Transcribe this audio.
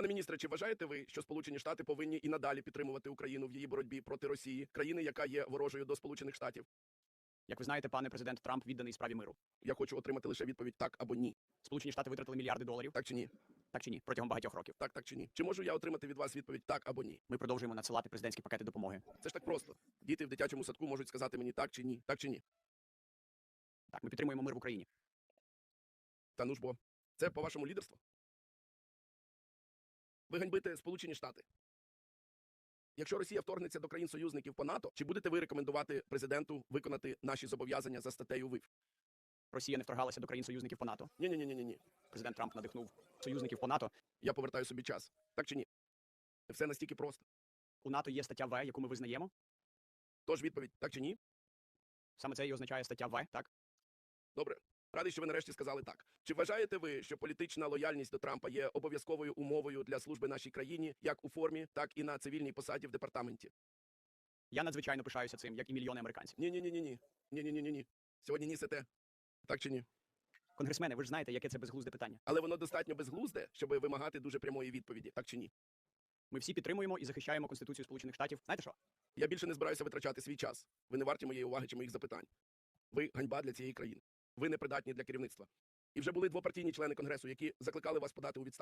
Пане міністре, чи вважаєте ви, що Сполучені Штати повинні і надалі підтримувати Україну в її боротьбі проти Росії, країни, яка є ворожою до Сполучених Штатів? Як ви знаєте, пане президент Трамп відданий справі миру. Я хочу отримати лише відповідь так або ні. Сполучені Штати витратили мільярди доларів, Так чи ні? так чи ні, протягом багатьох років. Так, так чи ні? Чи можу я отримати від вас відповідь так або ні? Ми продовжуємо надсилати президентські пакети допомоги. Це ж так просто. Діти в дитячому садку можуть сказати мені так чи ні, так чи ні. Так, ми підтримуємо мир в Україні. Та ну ж бо, це по вашому лідерству? Ви ганьбите Сполучені Штати. Якщо Росія вторгнеться до країн союзників по НАТО, чи будете ви рекомендувати президенту виконати наші зобов'язання за статтею ВИФ? Росія не вторгалася до країн союзників по НАТО. Ні, ні, ні, ні, ні. Президент Трамп надихнув союзників по НАТО. Я повертаю собі час. Так чи ні? Все настільки просто. У НАТО є стаття В, яку ми визнаємо. Тож відповідь так чи ні? Саме це і означає стаття В, так? Добре. Радий, що ви нарешті сказали так. Чи вважаєте ви, що політична лояльність до Трампа є обов'язковою умовою для служби нашій країні, як у формі, так і на цивільній посаді в департаменті? Я надзвичайно пишаюся цим, як і мільйони американців. Ні, ні, ні, ні, ні. Ні, ні, ні, ні, ні. Сьогодні нісете. Так чи ні? Конгресмени, ви ж знаєте, яке це безглузде питання. Але воно достатньо безглузде, щоб вимагати дуже прямої відповіді, так чи ні? Ми всі підтримуємо і захищаємо Конституцію Сполучених Штатів. Знаєте що? Я більше не збираюся витрачати свій час. Ви не варті моєї уваги чи моїх запитань. Ви ганьба для цієї країни. Ви непридатні для керівництва. І вже були двопартійні члени конгресу, які закликали вас подати у відставку.